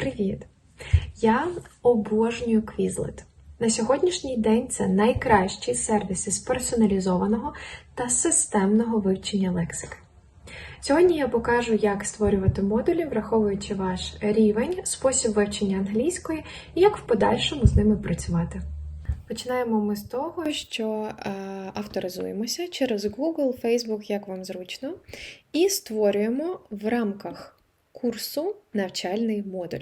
Привіт! Я обожнюю Quizlet. На сьогоднішній день це найкращий сервіс із персоналізованого та системного вивчення лексики. Сьогодні я покажу, як створювати модулі, враховуючи ваш рівень, спосіб вивчення англійської і як в подальшому з ними працювати. Починаємо ми з того, що е, авторизуємося через Google, Facebook, як вам зручно, і створюємо в рамках курсу навчальний модуль.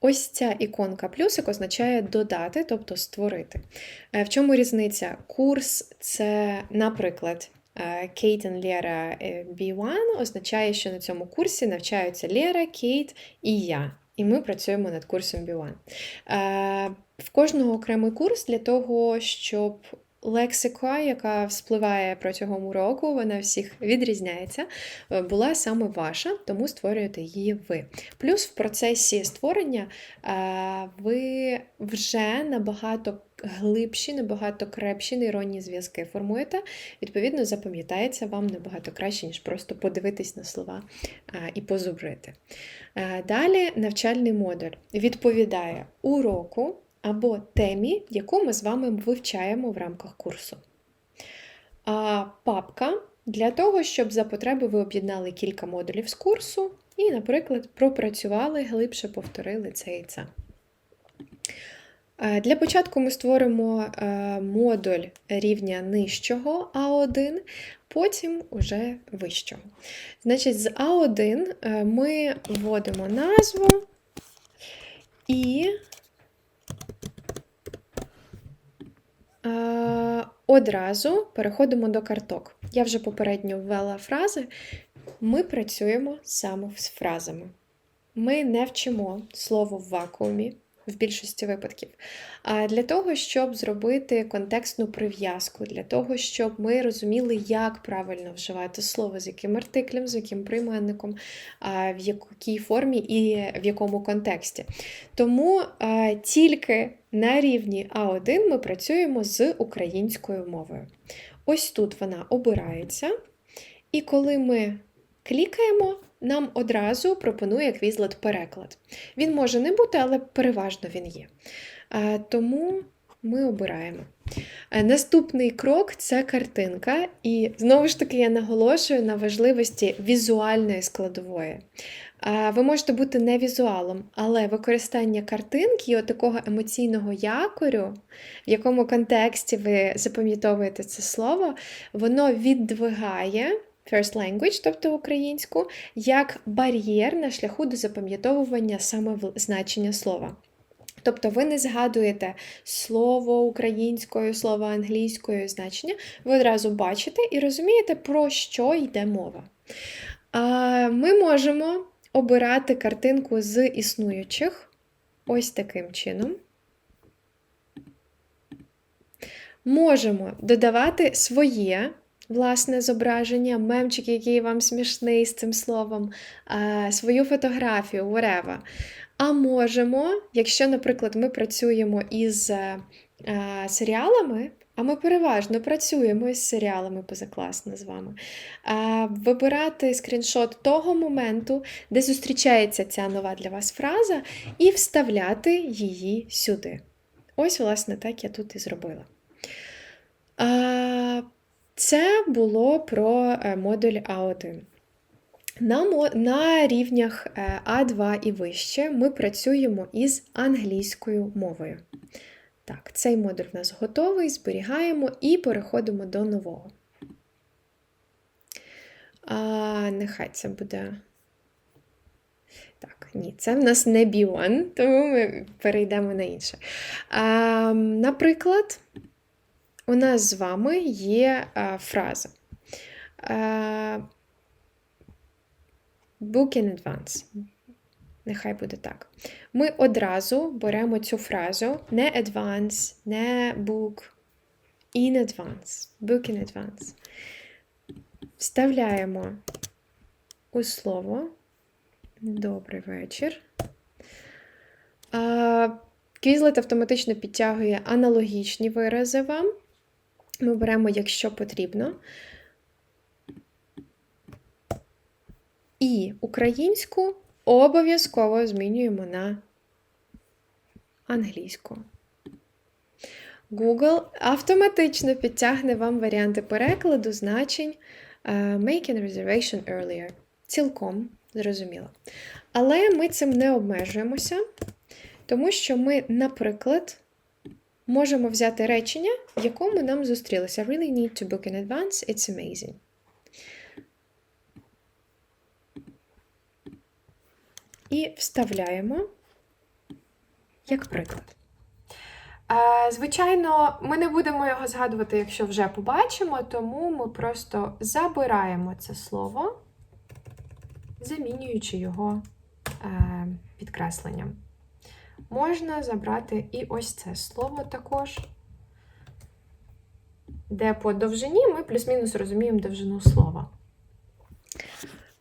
Ось ця іконка плюсик означає додати, тобто створити. Е, В чому різниця? Курс це, наприклад, е, Кейт і Лера е, B1 означає, що на цьому курсі навчаються Лера, Кейт і я. І ми працюємо над курсом B1. Е, В кожного окремий курс для того, щоб лексика, яка вспливає протягом уроку, вона всіх відрізняється, е, була саме ваша, тому створюєте її ви. Плюс в процесі створення е, ви вже набагато глибші, набагато крепші нейронні зв'язки формуєте. Відповідно, запам'ятається вам набагато краще, ніж просто подивитись на слова е, і позубрити. Далі навчальний модуль відповідає уроку або темі, яку ми з вами вивчаємо в рамках курсу. А папка для того, щоб за потреби ви об'єднали кілька модулів з курсу і, наприклад, пропрацювали, глибше повторили це і це. Е, Для початку ми створимо е, модуль рівня нижчого А1, потім уже вищого. Значить, з А1 е, ми вводимо назву і одразу переходимо до карток. Я вже попередньо ввела фрази. Ми працюємо саме з фразами. Ми не вчимо слово в вакуумі в більшості випадків. А для того, щоб зробити контекстну прив'язку, для того, щоб ми розуміли, як правильно вживати слово, з яким артиклем, з яким прийменником, в якій формі і в якому контексті. Тому тільки на рівні А1 ми працюємо з українською мовою. Ось тут вона обирається. І коли ми клікаємо, нам одразу пропонує Quizlet переклад. Він може не бути, але переважно він є. Тому ми обираємо. Е, Наступний крок це картинка, і знову ж таки я наголошую на важливості візуальної складової. Ви можете бути не візуалом, але використання картинки і такого емоційного якорю, в якому контексті ви запам'ятовуєте це слово, воно віддвигає first language, тобто українську, як бар'єр на шляху до запам'ятовування саме значення слова. Тобто ви не згадуєте слово українською, слово англійською значення, ви одразу бачите і розумієте, про що йде мова. Ми можемо обирати картинку з існуючих ось таким чином. Можемо додавати своє власне зображення, мемчик, який вам смішний з цим словом, свою фотографію, whatever. А можемо, якщо, наприклад, ми працюємо із е, е, серіалами, а ми переважно працюємо із серіалами позакласно з вами, вибирати скріншот того моменту, де зустрічається ця нова для вас фраза, і вставляти її сюди. Ось, власне, так я тут і зробила. Це було про е, модуль А1. На, на рівнях е, А2 і вище ми працюємо із англійською мовою. Так, цей модуль в нас готовий, зберігаємо і переходимо до нового. А, нехай це буде. Так, ні, це в нас не B1, тому ми перейдемо на інше. А, наприклад, у нас з вами є а, фраза. А, Book in advance. Нехай буде так. Ми одразу беремо цю фразу не advance, не book, in advance. Book in advance. Вставляємо у слово. Добрий вечір. А, Quizlet автоматично підтягує аналогічні вирази вам. Ми беремо, якщо потрібно. І українську обов'язково змінюємо на англійську. Google автоматично підтягне вам варіанти перекладу значень е, Make an reservation earlier. Цілком зрозуміло. Але ми цим не обмежуємося, тому що ми, наприклад, можемо взяти речення, в якому нам зустрілося. I really need to book in advance, it's amazing. І вставляємо як приклад. Звичайно, ми не будемо його згадувати, якщо вже побачимо, тому ми просто забираємо це слово, замінюючи його е, підкресленням. Можна забрати і ось це слово також, де по довжині ми плюс-мінус розуміємо довжину слова.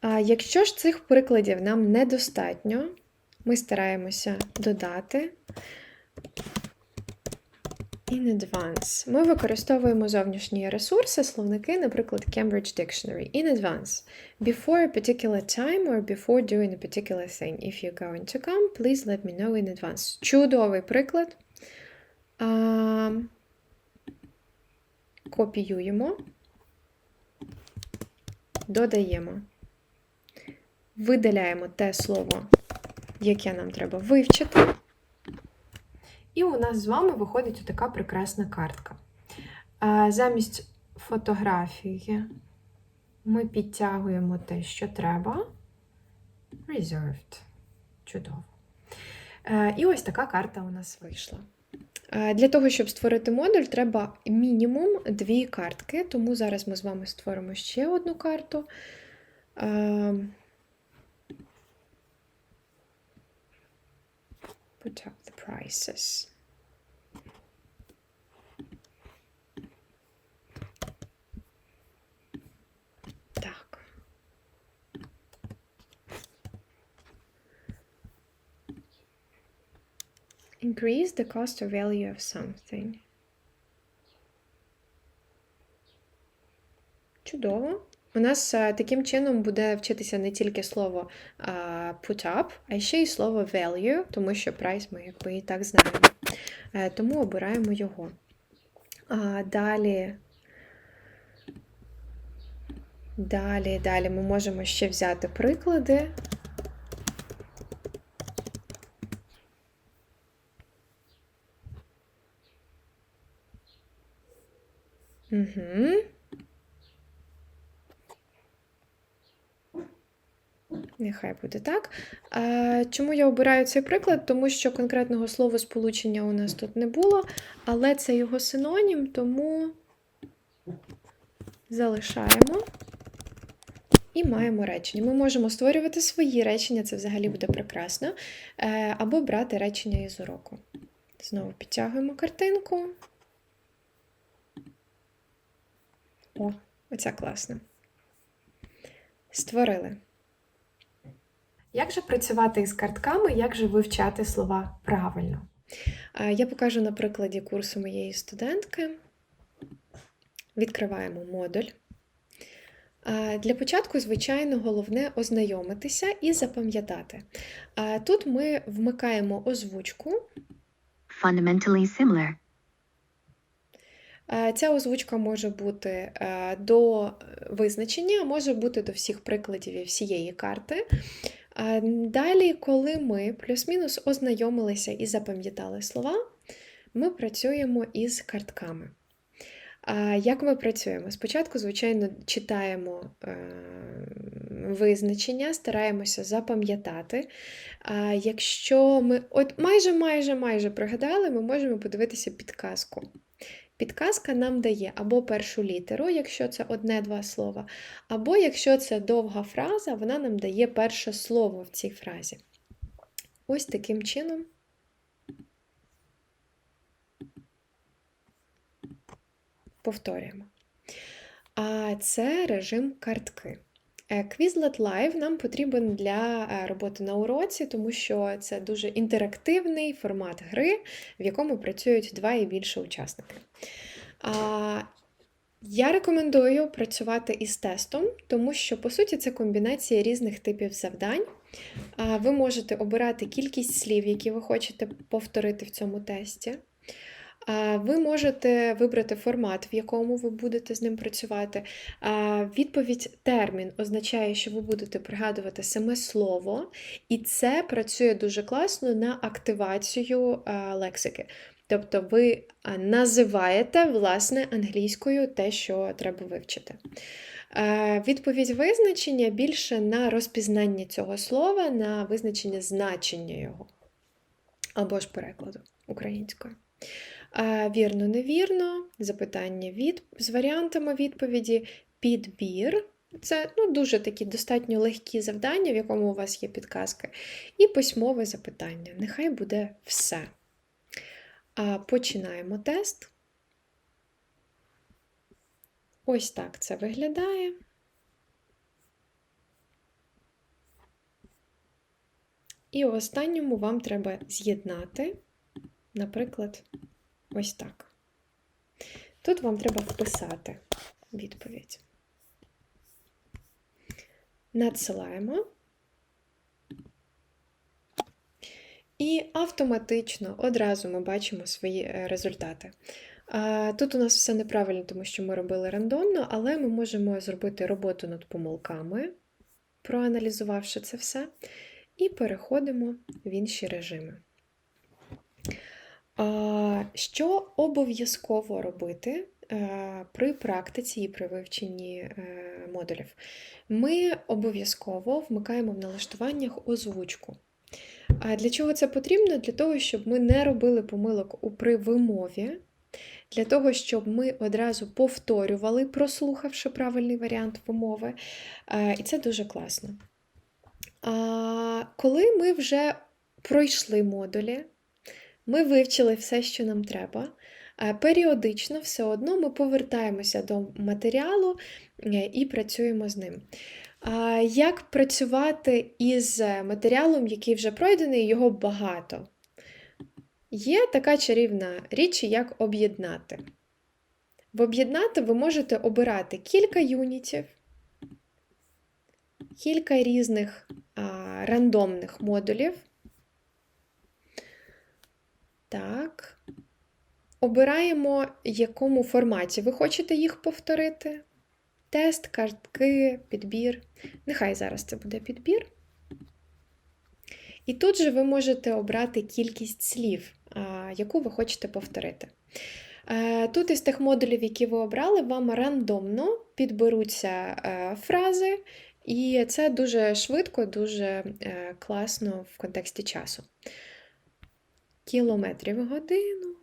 А якщо ж цих прикладів нам недостатньо, ми стараємося додати in advance. Ми використовуємо зовнішні ресурси, словники, наприклад, Cambridge Dictionary. In advance. Before a particular time or before doing a particular thing. If you're going to come, please let me know in advance. Чудовий приклад. А, копіюємо, додаємо, видаляємо те слово, яке нам треба вивчити. І у нас з вами виходить така прекрасна картка. Замість фотографії ми підтягуємо те, що треба. Reserved. Чудово. Е, І ось така карта у нас вийшла. Е, Для того, щоб створити модуль, треба мінімум дві картки, тому зараз ми з вами створимо ще одну карту. Put up the prices. Так. Increase the cost or value of something. Чудово. У нас таким чином буде вчитися не тільки слово а, put up, а ще й слово value, тому що price ми якби і так знаємо. Е, тому обираємо його. Далі. Далі, далі ми можемо ще взяти приклади. Угу. Нехай буде так. А, Чому я обираю цей приклад? Тому що конкретного словосполучення у нас тут не було, але це його синонім, тому залишаємо і маємо речення. Ми можемо створювати свої речення, це взагалі буде прекрасно, Е, або брати речення із уроку. Знову підтягуємо картинку. О, оця класна. Створили. Як же працювати із картками, як же вивчати слова правильно? Е, Я покажу на прикладі курсу моєї студентки. Відкриваємо модуль. Е, Для початку, звичайно, головне ознайомитися і запам'ятати. Е, Тут ми вмикаємо озвучку. fundamentally similar, Ця озвучка може бути до визначення, а може бути до всіх прикладів і всієї карти. Далі, коли ми плюс-мінус ознайомилися і запам'ятали слова, ми працюємо із картками. Як ми працюємо? Спочатку, звичайно, читаємо е, визначення, стараємося запам'ятати. Якщо ми от майже майже майже пригадали, ми можемо подивитися підказку. Підказка нам дає або першу літеру, якщо це одне-два слова, або якщо це довга фраза, вона нам дає перше слово в цій фразі. Ось таким чином. Повторюємо. А це режим картки. Е, Quizlet Live нам потрібен для е, роботи на уроці, тому що це дуже інтерактивний формат гри, в якому працюють два і більше учасників. А, Я рекомендую працювати із тестом, тому що, по суті, це комбінація різних типів завдань. Ви можете обирати кількість слів, які ви хочете повторити в цьому тесті. Ви можете вибрати формат, в якому ви будете з ним працювати. Відповідь термін означає, що ви будете пригадувати саме слово, і це працює дуже класно на активацію лексики. Тобто ви називаєте власне англійською те, що треба вивчити. Відповідь визначення більше на розпізнання цього слова, на визначення значення його або ж перекладу українською. Вірно, невірно, запитання від з варіантами відповіді, підбір. Це ну, дуже такі достатньо легкі завдання, в якому у вас є підказки, і письмове запитання. Нехай буде все. А, Починаємо тест. Ось так це виглядає. І в останньому вам треба з'єднати, наприклад, ось так. Тут вам треба вписати відповідь. Надсилаємо. І автоматично одразу ми бачимо свої е, результати. Тут у нас все неправильно, тому що ми робили рандомно, але ми можемо зробити роботу над помилками, проаналізувавши це все, і переходимо в інші режими. Що обов'язково робити е, при практиці і при вивченні е, модулів? Ми обов'язково вмикаємо в налаштуваннях озвучку. А для чого це потрібно? Для того, щоб ми не робили помилок при вимові, для того, щоб ми одразу повторювали, прослухавши правильний варіант вимови. Е, І це дуже класно. Коли ми вже пройшли модулі, ми вивчили все, що нам треба. Періодично все одно ми повертаємося до матеріалу е, і працюємо з ним. Як працювати із матеріалом, який вже пройдений, його багато? Є така чарівна річ, як об'єднати. В об'єднати ви можете обирати кілька юнітів, кілька різних а, рандомних модулів. Так. Обираємо, якому форматі ви хочете їх повторити. Тест, картки, підбір. Нехай зараз це буде підбір. І тут же ви можете обрати кількість слів, яку ви хочете повторити. Е, Тут із тих модулів, які ви обрали, вам рандомно підберуться е, фрази, і це дуже швидко, дуже е, класно в контексті часу. Кілометрів в годину.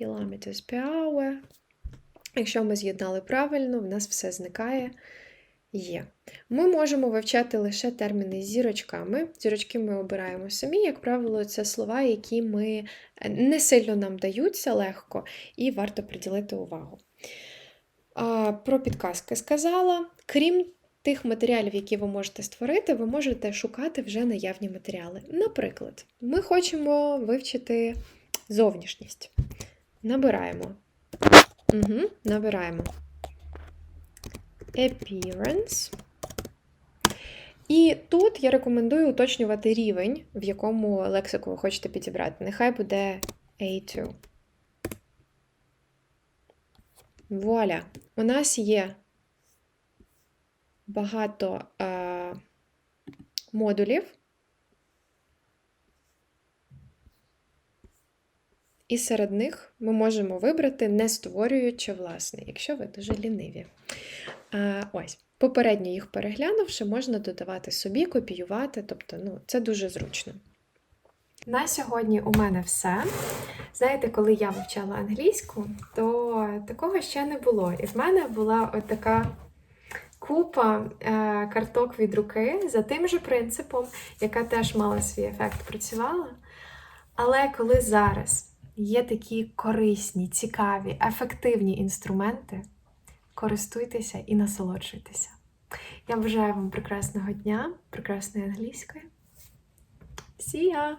Kilometers per. Якщо ми з'єднали правильно, в нас все зникає. Є. Ми можемо вивчати лише терміни з зірочками. Зірочки ми обираємо самі, як правило, це слова, які ми е, не сильно нам даються легко, і варто приділити увагу. Про підказки сказала. Крім тих матеріалів, які ви можете створити, ви можете шукати вже наявні матеріали. Наприклад, ми хочемо вивчити зовнішність. Набираємо. Угу, Набираємо appearance. І тут я рекомендую уточнювати рівень, в якому лексику ви хочете підібрати. Нехай буде A2. Вуаля! У нас є багато е, модулів. І серед них ми можемо вибрати, не створюючи власний, якщо ви дуже ліниві. А, ось, попередньо їх переглянувши, можна додавати собі, копіювати, тобто ну, це дуже зручно. На сьогодні у мене все. Знаєте, коли я вивчала англійську, то такого ще не було. І в мене була от така купа е, карток від руки за тим же принципом, яка теж мала свій ефект, працювала. Але коли зараз є такі корисні, цікаві, ефективні інструменти, користуйтеся і насолоджуйтеся. Я бажаю вам прекрасного дня, прекрасної англійської. See ya!